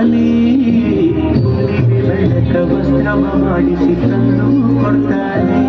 ಇಡ್ತಾನೆ ಹುಣ್ಣಿಮೆ ಬೆಳಕ ವಸ್ತ್ರವ ಮಾಡಿಸಿ ತಂದು ಕೊಡ್ತಾನೆ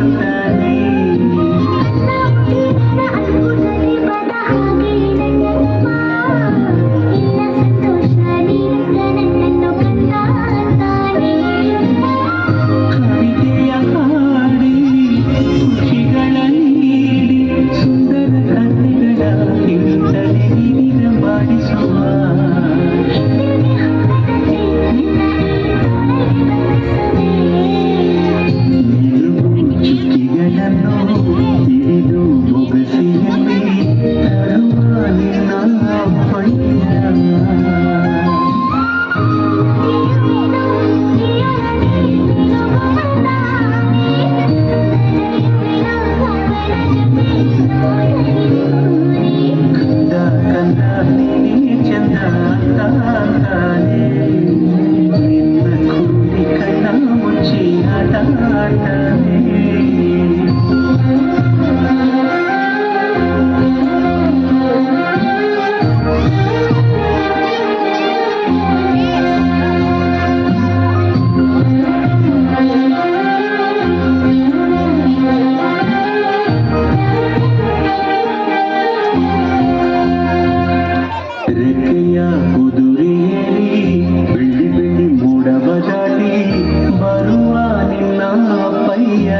one. ಬರುವ ನಿನ್ನ ಅಪ್ಪಯ್ಯ